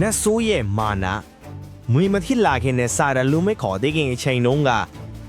နတ်ဆိုးရဲ့မာနမွေမဖြစ်လာခင်နဲ့စာရလူမဲခေါ်တဲ့ခင်အချိန်တုန်းက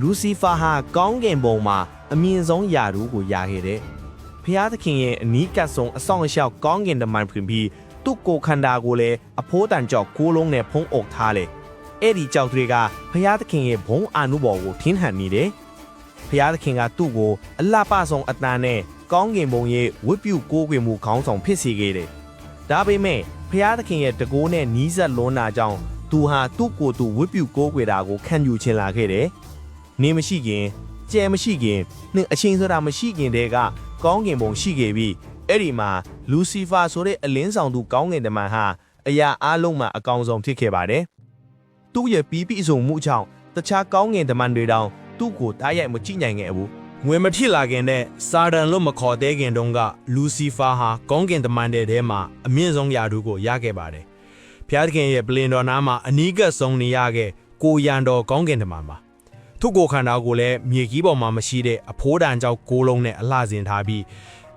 လူစီဖာဟာကောင်းကင်ဘုံမှာအမြင့်ဆုံးယာရုကိုရခဲ့တယ်။ဖျားသခင်ရဲ့အနီးကပ်ဆုံးအဆောင်အရှောက်ကောင်းကင်တမန်ဖွင့်ပြီးသူ့ကိုယ်ခန္ဓာကိုလည်းအဖိုးတန်ကြောက်ကိုးလုံးနဲ့ဖုံးအုပ်ထားလေ။အဲ့ဒီကြောက်တွေကဖျားသခင်ရဲ့ဘုံအာနုဘော်ကိုထင်းဟန်နေတယ်။ဖျားသခင်ကသူ့ကိုအလှပဆုံးအတန်နဲ့ကောင်းကင်ဘုံရဲ့ဝတ်ပြုကိုးကွယ်မှုခေါင်းဆောင်ဖြစ်စေခဲ့တယ်။ဒါပေမဲ့ ဖျားသခင်ရဲ့တကိုးနဲ့နီးစပ်လွန်းတာကြောင့်သူဟာသူ့ကိုယ်သူဝတ်ပြုကိုးကွယ်တာကိုခံယူချင်လာခဲ့တယ်။နေမရှိခင်ကြဲမရှိခင်နှင့်အချိန်ဆိုတာမရှိခင်တည်းကကောင်းကင်ဘုံရှိခဲ့ပြီးအဲ့ဒီမှာလူစီဖာဆိုတဲ့အလင်းဆောင်သူကောင်းကင်တမန်ဟာအရာအလုံးမှာအကောင်ဆုံးဖြစ်ခဲ့ပါတယ်။သူ့ရဲ့ပြီးပြီးဆုံးမှုကြောင့်တခြားကောင်းကင်တမန်တွေတောင်သူ့ကိုတားရိုက်မကြည့်နိုင်ခဲ့ဘူး။ ငွေမထစ်လာခင်တဲ့စာဒန်လို့မခေါ်သေးခင်တုန်းကလူစီဖာဟာကောင်းကင်တမန်တွေထဲမှာအမြင့်ဆုံးယာတုကိုရခဲ့ပါတယ်။ဖျားသခင်ရဲ့ပလင်တော်နားမှာအနီးကပ်ဆုံးနေရခဲ့ကိုရန်တော်ကောင်းကင်တမန်ပါ။သူ့ကိုယ်ခန္ဓာကိုလည်းမြေကြီးပေါ်မှာမရှိတဲ့အဖိုးတန်ကြောက်ကိုးလုံးနဲ့အလှဆင်ထားပြီး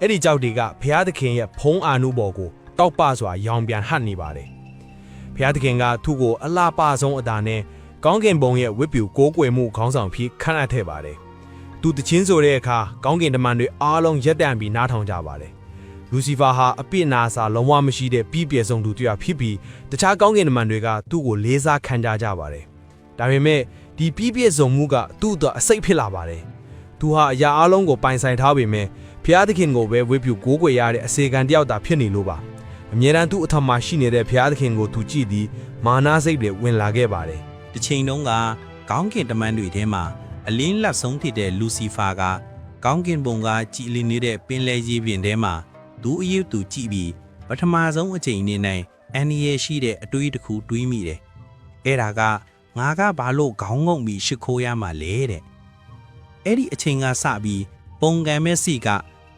အဲ့ဒီကြောက်တွေကဖျားသခင်ရဲ့ဖုံးအာနုဘော်ကိုတောက်ပစွာရောင်ပြန်ဟပ်နေပါတယ်။ဖျားသခင်ကသူ့ကိုအလှပဆုံးအတာနဲ့ကောင်းကင်ဘုံရဲ့ဝိပုကိုးကွယ်မှုခေါင်းဆောင်ဖြစ်ခန့်အပ်ခဲ့ပါတယ်။ သူတချင်းဆိုတဲ့အခါကောင်းကင်တမန်တွေအားလုံးရက်တန့်ပြီးနားထောင်ကြပါတယ်။လူစီဖာဟာအပြစ်နာစာလုံးဝမရှိတဲ့ပြီးပြည့်စုံသူတရားဖြစ်ပြီးတခြားကောင်းကင်တမန်တွေကသူ့ကိုလေးစားခံကြကြပါတယ်။ဒါပေမဲ့ဒီပြီးပြည့်စုံမှုကသူ့အတွက်အစိတ်ဖြစ်လာပါတယ်။သူဟာအရာအလုံးကိုပိုင်ဆိုင်ထားပေမဲ့ဖျားသခင်ကိုပဲဝေပြုကိုးကွယ်ရတဲ့အစေခံတယောက်သာဖြစ်နေလို့ပါ။အမြဲတမ်းသူ့အထက်မှာရှိနေတဲ့ဖျားသခင်ကိုသူကြည့်ပြီးမာနစိတ်တွေဝင်လာခဲ့ပါတယ်။တစ်ချိန်တုန်းကကောင်းကင်တမန်တွေထဲမှာ အလင်းလက်ဆုံးဖြစ်တဲ့လူစီဖာကကောင်းကင်ဘုံကကြည်လင်နေတဲ့ပင်လယ်ကြီးပြင်ထဲမှာသူ့အယုသူကြည့်ပြီးပထမဆုံးအချိန်အနေနဲ့အန်ဒီရဲ့ရှိတဲ့အတွေးတစ်ခုတွေးမိတယ်။အဲ့ဒါကငါကဘာလို့ခေါင်းငုံပြီးရှ िख ိုးရမှာလဲတဲ့။အဲ့ဒီအချိန်ကစပြီးပုံကံမဲ့စီက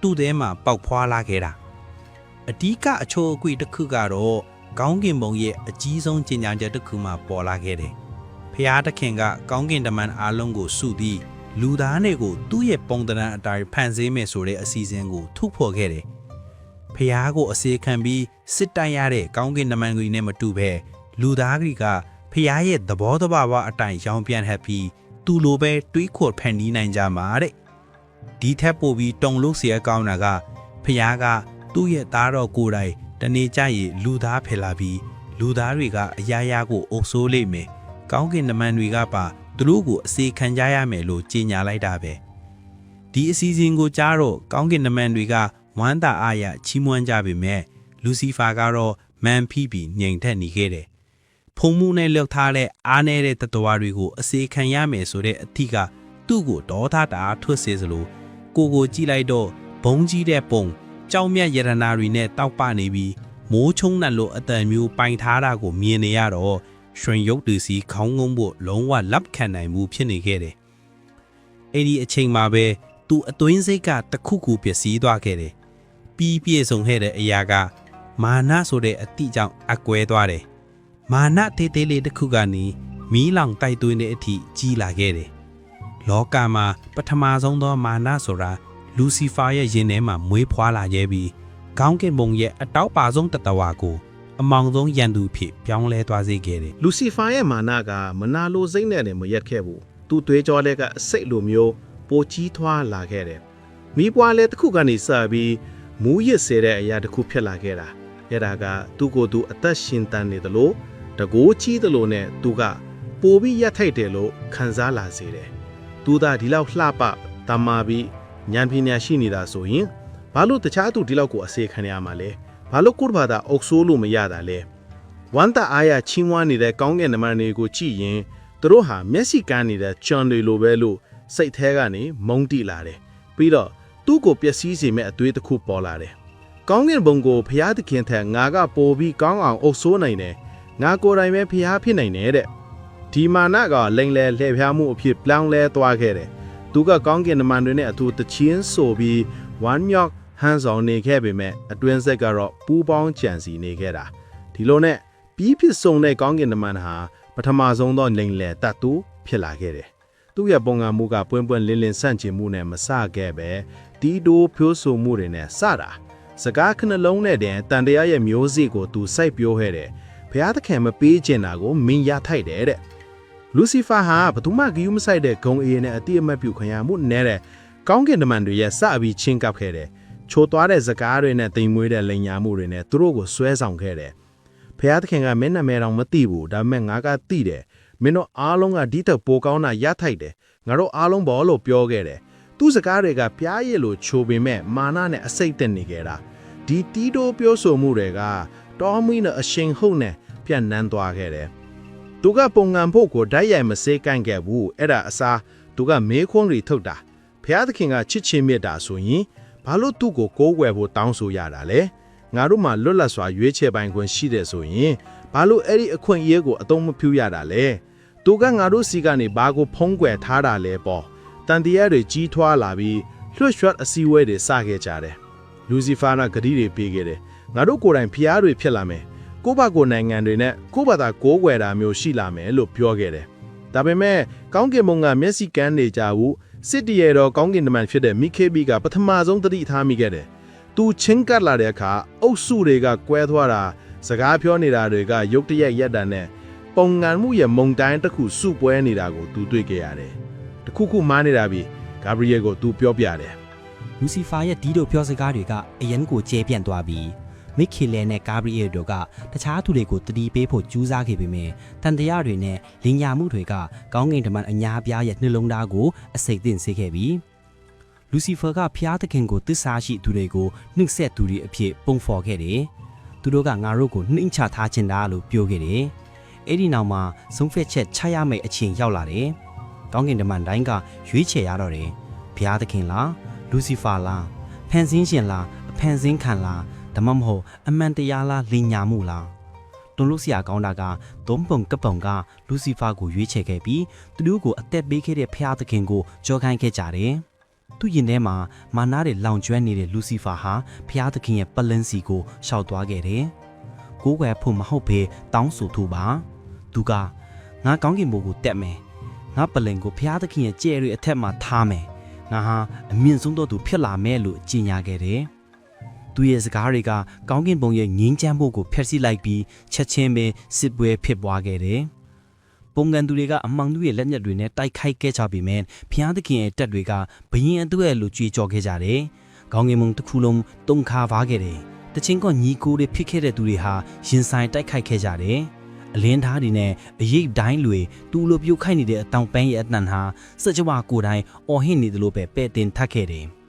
သူ့ထဲမှာပေါက်ဖွာလာခဲ့တာ။အဓိကအချိုးအကွေတစ်ခုကတော့ကောင်းကင်ဘုံရဲ့အကြီးဆုံးကျင်ညာချက်တစ်ခုမှပေါ်လာခဲ့တယ်။ ဖျားသခင်ကကောင်းကင်တမန်အားလုံးကိုစုပြီးလူသားတွေကိုသူ့ရဲ့ပုံသဏ္ဍာန်အတိုင်းဖန်ဆင်းမယ်ဆိုတဲ့အစီအစဉ်ကိုထုတ်ဖော်ခဲ့တယ်။ဖျားကိုအစေခံပြီးစစ်တိုက်ရတဲ့ကောင်းကင်တမန်ကြီးနဲ့မတူဘဲလူသားကြီးကဖျားရဲ့သဘောတဘာဝအတိုင်းရောင်ပြန်ဟပ်ပြီးသူ့လိုပဲတွေးခေါ်ဖန်တီးနိုင်ကြမှာတဲ့။ဒီထက်ပိုပြီးတုံလို့เสียကောင်းတာကဖျားကသူ့ရဲ့သားတော်ကိုယ်တိုင်တနေ့ကျရင်လူသားဖယ်လာပြီးလူသားတွေကအရာရာကိုအုပ်ဆိုးလိမ့်မယ်။ ကောင်းကင်နမန်တွေကပါသူတို့ကိုအစေခံကြရမယ်လို့ကြေညာလိုက်တာပဲဒီအစီအစဉ်ကိုကြားတော့ကောင်းကင်နမန်တွေကဝမ်းသာအားရချီးမွမ်းကြပေမဲ့လူစီဖာကတော့မန်ဖိပြီးငြိမ်သက်နေခဲ့တယ်ဖုံမှုနဲ့လောက်ထားတဲ့အားနေတဲ့တတဝါတွေကိုအစေခံရမယ်ဆိုတဲ့အသည့်ကသူ့ကိုဒေါသတအားထွက်စေစလို့ကိုကိုကြည့်လိုက်တော့ဘုံကြီးတဲ့ပုံကြောင်မြတ်ယရနာတွေနဲ့တောက်ပနေပြီးမိုးချုံနှံလို့အတန်မျိုးပိုင်ထားတာကိုမြင်နေရတော့ ရွှင်ရုပ်တူစီခေါင်းငုံဖို့လုံးဝလက်ခံနိုင်မှုဖြစ်နေခဲ့တယ်။အဲ့ဒီအချိန်မှာပဲသူအသွင်းစိတ်ကတစ်ခုခုပျက်စီးသွားခဲ့တယ်။ပြီးပြည့်စုံခဲ့တဲ့အရာက မာနဆိုတဲ့အတိကြောင့်အကွဲသွားတယ်။မာနသေးသေးလေးတစ်ခုကနေမီးလောင်တိုက်သွင်းတဲ့အထိကြီးလာခဲ့တယ်။လောကမှာပထမဆုံးသောမာနဆိုတာလူစီဖာရဲ့ရင်ထဲမှာမွေးဖွားလာခဲ့ပြီးခေါင်းကင်ဘုံရဲ့အတောက်ပါဆုံးတတဝါကို အမောင်ဆုံးရန်သူဖြစ်ပြောင်းလဲသွားစေခဲ့တယ်လူစီဖာရဲ့မာနကမနာလိုစိတ်နဲ့လည်းမရက်ခဲ့ဘူးသူသွေးကြောလည်းကအစိတ်လိုမျိုးပိုကြီးထွားလာခဲ့တယ်မိပွားလည်းတစ်ခုကနေစပြီးမူးရစ်စေတဲ့အရာတစ်ခုဖြစ်လာခဲ့တာအဲ့ဒါကသူ့ကိုယ်သူအသက်ရှင်တန်နေသလိုတကိုးကြီးသလိုနဲ့သူကပိုပြီးရက်ထိုက်တယ်လို့ခံစားလာစေတယ်သူသာဒီလောက်လှပတမာပြီးဉာဏ်ပညာရှိနေတာဆိုရင်ဘာလို့တခြားသူဒီလောက်ကိုအစေခံရမှာလဲ ဘာလို့ကိုယ့်ဘာသာအုပ်ဆိုးလို့မရတာလဲဝမ်းသာအားရချီးမွမ်းနေတဲ့ကောင်းကင်နမန်တွေကိုကြည့်ရင်သူတို့ဟာမျက်စိကန်းနေတဲ့ကြွန်တွေလိုပဲလို့စိတ်แท้ကနေမုန်းတိလာတယ်ပြီးတော့သူ့ကိုပျက်စီးစေမဲ့အသွေးတစ်ခုပေါ်လာတယ်ကောင်းကင်ဘုံကိုဖျားသခင်ထက်ငါကပိုပြီးကောင်းအောင်အုပ်ဆိုးနိုင်တယ်ငါကိုယ်တိုင်ပဲဖျားဖြစ်နိုင်တယ်တဲ့ဒီမာနကလိန်လဲလှည့်ဖျားမှုအဖြစ်ပြောင်းလဲသွားခဲ့တယ်သူကကောင်းကင်နမန်တွေနဲ့အတူတချင်းဆိုပြီးဝမ်းမြောက် ဟန်ဆောင်နေခဲ့ပေမဲ့အတွင်းဆက်ကတော့ပူးပေါင်းကြံစီနေခဲ့တာဒီလိုနဲ့ပြီးဖြစ်ဆုံးတဲ့ကောင်းကင်တမန်ဟာပထမဆုံးသောလိန်လေတတ်သူဖြစ်လာခဲ့တယ်။သူ့ရဲ့ပုံကံမှုကပွင့်ပွင့်လင်းလင်းဆန့်ကျင်မှုနဲ့မစခဲ့ပဲတီးတိုးဖြိုးဆိုမှုတွေနဲ့စတာ။စကားခဏလုံးနဲ့တည်းတန်တရားရဲ့မျိုးစေ့ကိုသူစိုက်ပျိုးခဲ့တယ်။ဖဘုရားသခင်မပေးကျင်တာကိုမင်းရထိုက်တယ်တဲ့လူစီဖာဟာဘသူမှဂယုမဆိုင်တဲ့ဂုံအေးနဲ့အတိအမတ်ပြုခံရမှုနဲ့တဲ့ကောင်းကင်တမန်တွေရဲ့စအပြီးချင်းကပ်ခဲ့တယ် ချိုသွားတဲ့ဇကားတွေနဲ့တိမ်မွေးတဲ့လိန်ညာမှုတွေနဲ့သူတို့ကိုဆွဲဆောင်ခဲ့တယ်ဘုရားသခင်ကမင်းနာမည်တော်မသိဘူးဒါပေမဲ့ငါကသိတယ်မင်းတို့အားလုံးကဒီတက်ပိုကောင်းတာရထိုက်တယ်ငါတို့အားလုံးဘောလို့ပြောခဲ့တယ်သူစကားတွေကပြားရည်လို့ချိုပေမဲ့မာနနဲ့အစိတ်တက်နေကြတာဒီတီးတိုးပြောဆိုမှုတွေကတော်မီနဲ့အရှင်ဟုတ်နဲ့ပြန့်နှန်းသွားခဲ့တယ်သူကပုံငံဖို့ကိုဓာတ်ရိုက်မစေးကန့်ခဲ့ဘူးအဲ့ဒါအစားသူကမေးခွန်းတွေထုတ်တာဘုရားသခင်ကချစ်ချင်းမြတ်တာဆိုရင် ဘာလို့သူ့ကိုကိုးကွယ်ဖို့တောင်းဆိုရတာလဲငါတို့မှလွတ်လပ်စွာရွေးချယ်ပိုင်ခွင့်ရှိတယ်ဆိုရင်ဘာလို့အဲ့ဒီအခွင့်အရေးကိုအသုံးမပြုရတာလဲသူကငါတို့စီကနေဘာကိုဖုံးကွယ်ထားတာလဲပေါ့တန်တရားတွေကြီးထွားလာပြီးလွှတ်ရွှတ်အစည်းအဝေးတွေစခဲ့ကြတယ်လူစီဖာနာဂတိတွေပေးခဲ့တယ်ငါတို့ကိုယ်တိုင်ဖျားတွေဖြစ်လာမယ်ကိုယ့်ဘာကိုယ်နိုင်ငံတွေနဲ့ကိုယ့်ဘာသာကိုးကွယ်တာမျိုးရှိလာမယ်လို့ပြောခဲ့တယ်ဒါပေမဲ့ကောင်းကင်ဘုံကမျက်စိကန်းနေကြဘူး စစ်တရေတော်ကောင်းကင်တမန်ဖြစ်တဲ့မိခေဘီကပထမဆုံးသတိထားမိခဲ့တယ်။သူချင်းကပ်လာတဲ့အခါအုပ်စုတွေကကွဲသွားတာစကားပြောနေတာတွေကရုတ်တရက်ရက်တာနဲ့ပုံငံမှုရဲ့မုံတိုင်းတစ်ခုစုပွဲနေတာကိုသူတွေ့ခဲ့ရတယ်။တခုခုမားနေတာပြီးဂါဘရီယယ်ကိုသူပြောပြတယ်လူစီဖာရဲ့ဒီလိုပြောစကားတွေကအရန်ကိုကျဲပြန့်သွားပြီး မိခေလဲနဲ့ကာဘရီယယ်တို့ကတခြားသူတွေကိုတတိပေးဖို့ကြိုးစားခဲ့ပေမယ့်တန်တရားတွေနဲ့လင်ညာမှုတွေကကောင်းကင်တမန်အညာပြားရဲ့နှလုံးသားကိုအစိတ်သင့်စေခဲ့ပြီးလူစီဖာကဖျားသခင်ကိုတစ္ဆာရှိသူတွေကိုနှိမ့်ဆက်သူတွေအဖြစ်ပုံဖော်ခဲ့တယ်။သူတို့ကငါတို့ကိုနှိမ့်ချထားခြင်းတာလို့ပြောခဲ့တယ်။အဲ့ဒီနောက်မှာဆုံးဖြတ်ချက်ချရမယ့်အချိန်ရောက်လာတယ်။ကောင်းကင်တမန်တိုင်းကရွေးချယ်ရတော့တယ်။ဖျားသခင်လားလူစီဖာလားဖန်ဆင်းရှင်လားအဖန်ဆင်းခံလား ဒါမှမဟုတ်အမှန်တရားလားလင်ညာမှုလားတွန်လို့ဆရာကောင်းတာကသုံးပုံကပ်ပုံကလူစီဖာကိုရွေးချယ်ခဲ့ပြီးသူတို့ကိုအသက်ပေးခဲ့တဲ့ဖျားသခင်ကိုကြောခိုင်းခဲ့ကြတယ်။သူရင်ထဲမှာမာနာတွေလောင်ကျွမ်းနေတဲ့လူစီဖာဟာဖျားသခင်ရဲ့ပလန်စီကိုရှောက်သွားခဲ့တယ်။ကိုးကွယ်ဖို့မဟုတ်ဘဲတောင်းဆိုသူပါ။သူကငါကောင်းကင်ဘိုးကိုတက်မယ်။ငါပလန်ကိုဖျားသခင်ရဲ့ကြဲတွေအထက်မှာထားမယ်။ငါဟာအမြင့်ဆုံးသောသူဖြစ်လာမယ်လို့ကြေညာခဲ့တယ်။ သူရဲ့စကားတွေကကောင်းကင်ဘုံရဲ့ငင်းချမ်းဖို့ကိုဖျက်ဆီးလိုက်ပြီးချက်ချင်းပဲစစ်ပွဲဖြစ်ပွားခဲ့တယ်။ပုံကန်သူတွေကအမောင်သူရဲ့လက်ညက်တွေနဲ့တိုက်ခိုက်ခဲ့ကြပေမဲ့ဖျားသခင်ရဲ့တက်တွေကဘရင်အတွက်လို့ကြွေးကြော်ခဲ့ကြတယ်။ကောင်းကင်ဘုံတစ်ခုလုံးတုံခါပါခဲ့တယ်။တချင်းကညီကိုတွေဖြစ်ခဲ့တဲ့သူတွေဟာရင်ဆိုင်တိုက်ခိုက်ခဲ့ကြတယ်။အလင်းသားတွေနဲ့အရေးတိုင်းတွေတူလိုပြုတ်ခိုက်နေတဲ့အတောင်ပန်းရဲ့အတန်ဟာစကြဝဠာကိုယ်တိုင်အော်ဟစ်နေတယ်လို့ပဲပဲ့တင်ထပ်ခဲ့တယ်။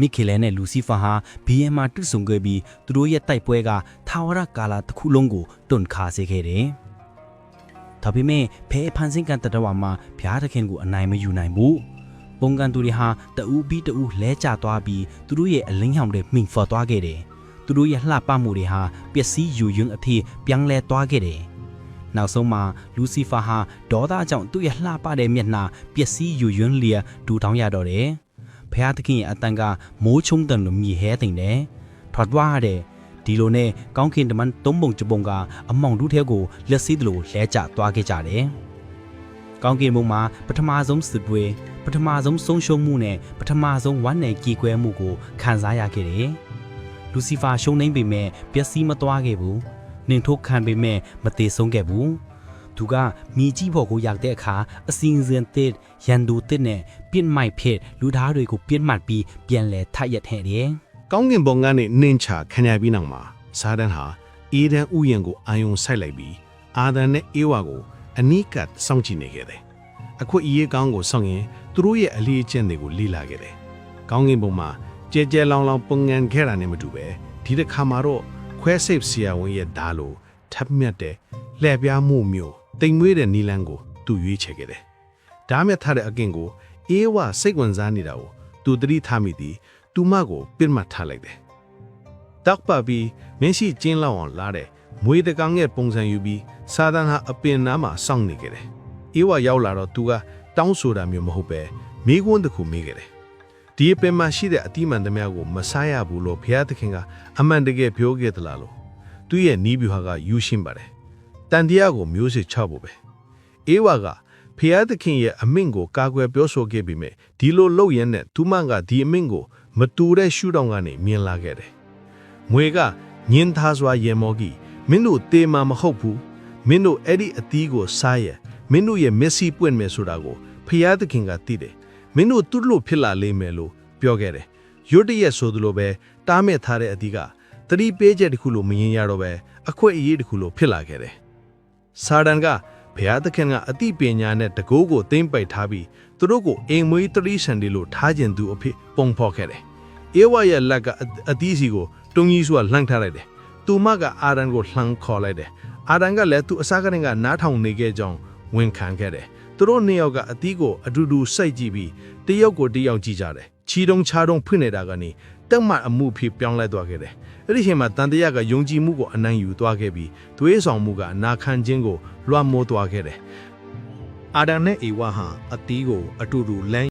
မိခေလဲနဲ့လူစီဖာဟာဘီယမ်မှာတွေ့ဆုံခဲ့ပြီးသူတို့ရဲ့တိုက်ပွဲကထာဝရကာလတစ်ခုလုံးကိုတွန့်ခါစေခဲ့တယ်။ဒါပေမဲ့ဖဲဖန်စင်ကန်တတဝါမှာဘုရားသခင်ကိုအနိုင်မယူနိုင်ဘူး။ပုံကန်သူတွေဟာတအူးပြီးတအူးလဲကျသွားပြီးသူတို့ရဲ့အလင်းရောင်တွေမှိန်ဖော်သွားခဲ့တယ်။သူတို့ရဲ့လှပမှုတွေဟာပျက်စီးယူယွင်းအထိပြောင်းလဲသွားခဲ့တယ်။နောက်ဆုံးမှာလူစီဖာဟာဒေါသကြောင့်သူ့ရဲ့လှပတဲ့မျက်နှာပျက်စီးယူယွင်းလျက်ဒူတောင်းရတော့တယ်။ ဖះသခင်ရဲ့အတန်ကမိုးချုံတန်လိုမြည်ဟဲသိမ့်တယ်။ထွက်သွားရတယ်ဒီလိုနဲ့ကောင်းခင်တမန်သုံးပုံချပုံကအမောင်တူးထဲကိုလက်စည်းသလိုလဲကျသွားခဲ့ကြတယ်။ကောင်းကင်ဘုံမှာပထမဆုံးစစ်ပွဲပထမဆုံးဆုံးရှုံးမှုနဲ့ပထမဆုံးဝမ်းနယ်ကြေကွဲမှုကိုခံစားရခဲ့တယ်။လူစီဖာရှုံးနှိမ့်ပေမဲ့ပျက်စီးမသွားခဲ့ဘူး။နှင်ထုတ်ခံပေမဲ့မသေးဆုံးခဲ့ဘူး။ သူကမိကြီးဖို့ကိုရောက်တဲ့အခါအစင်စင်တစ်ရန်သူတစ်နဲ့ပြစ်မိုက်ဖြစ်လူသားတွေကိုပြစ်မှတ်ပြီးပြန်လဲထရက်ထဲတယ်။ကောင်းကင်ဘုံကနေနင်းချခံရပြီးနောက်မှာစာဒန်ဟာအေဒန်ဥယျံကိုအာယုံဆိုင်လိုက်ပြီးအာဒန်နဲ့အေဝါကိုအနီးကပ်စောင့်ကြည့်နေခဲ့တယ်။အခုအေးကောင်းကိုစောင့်ရင်သူတို့ရဲ့အလေးအကျင့်တွေကိုလေ့လာခဲ့တယ်။ကောင်းကင်ဘုံမှာကြဲကြဲလောင်လောင်ပုံငန်ခဲ့တာနဲ့မတူပဲဒီတစ်ခါမှာတော့ခွဲစိတ်ဆရာဝန်ရဲ့ဓာတ်လိုထပ်မြတ်တဲ့လှည့်ပြားမှုမျိုး တိမ်မွေးတဲ့နီလန်းကိုသူရွေးချယ်ခဲ့တယ်။ဓာတ်မြတ်ထားတဲ့အကင့်ကိုအေးဝစိတ်ဝင်စားနေတာကိုသူသတိထားမိသည်သူမကိုပြစ်မှတ်ထားလိုက်တယ်။တောက်ပါပြီးမင်းရှိကျင်းလောက်အောင်လာတဲ့မွေးတကောင်ရဲ့ပုံစံယူပြီးစာဒန်ဟာအပင်နားမှာစောင့်နေခဲ့တယ်။အေးဝရောက်လာတော့သူကတောင်းဆိုတာမျိုးမဟုတ်ပဲမိကွန်းတစ်ခုမေးခဲ့တယ်။ဒီအပင်မှာရှိတဲ့အတိမန်သမျှကိုမစားရဘူးလို့ဘုရားသခင်ကအမှန်တကယ်ပြောခဲ့သလားလို့သူရဲ့နီးဗျူဟာကယူရှင်းပါတယ်။ တန်တရားကိုမျိုးစစ်ချဖို့ပဲ။အေးဝါကဖျားသခင်ရဲ့အမိန့်ကိုကာကွယ်ပြောဆိုခဲ့ပြီးမြဲဒီလိုလုပ်ရင်းနဲ့သူမကဒီအမိန့်ကိုမတူတဲ့ရှုထောင့်ကနေမြင်လာခဲ့တယ်။မွေကညင်းသားစွာရေမော်ကြီးမင်းတို့တေမာမဟုတ်ဘူးမင်းတို့အဲ့ဒီအသီးကိုစားရမင်းတို့ရဲ့မျက်စိပွင့်မယ်ဆိုတာကိုဖျားသခင်ကသိတယ်မင်းတို့သူ့လို့ဖြစ်လာလိမ့်မယ်လို့ပြောခဲ့တယ်ရွတ်တရက်ဆိုသလိုပဲတားမဲ့ထားတဲ့အသီးကတတိပေးချက်တစ်ခုလိုမရင်ရတော့ပဲအခွင့်အရေးတစ်ခုလိုဖြစ်လာခဲ့တယ် စာဒန်ကဘုရားသခင်ကအတိပညာနဲ့တကိုးကိုသိမ့်ပိုက်ထားပြီးသူတို့ကိုအိမ်မွေးတရိษံတွေလို့ထားကျင်သူအဖြစ်ပုံဖော်ခဲ့တယ်။အေဝါရဲ့လက်ကအအသီးစီကိုတုံကြီးစုကလှမ်းထားလိုက်တယ်။သူမကအာရန်ကိုလှမ်းခေါ်လိုက်တယ်။အာရန်ကလည်းသူအစားကရင်ကနားထောင်နေခဲ့ကြောင်းဝန်ခံခဲ့တယ်။သူတို့နှစ်ယောက်ကအသီးကိုအတူတူစိုက်ကြည့်ပြီးတယောက်ကိုတယောက်ကြည့်ကြတယ်။ချီတုံချာတုံဖွင့်နေတာကနေ တက်မှတ်အမှုဖြစ်ပြောင်းလဲသွားခဲ့တယ်။အဲ့ဒီချိန်မှာတန်တရာကယုံကြည်မှုကိုအနိုင်ယူသွားခဲ့ပြီးသွေးဆောင်မှုကအနာခံခြင်းကိုလွှမ်းမိုးသွားခဲ့တယ်။အာဒံနဲ့အေဝါဟာအသီးကိုအတူတူလမ်း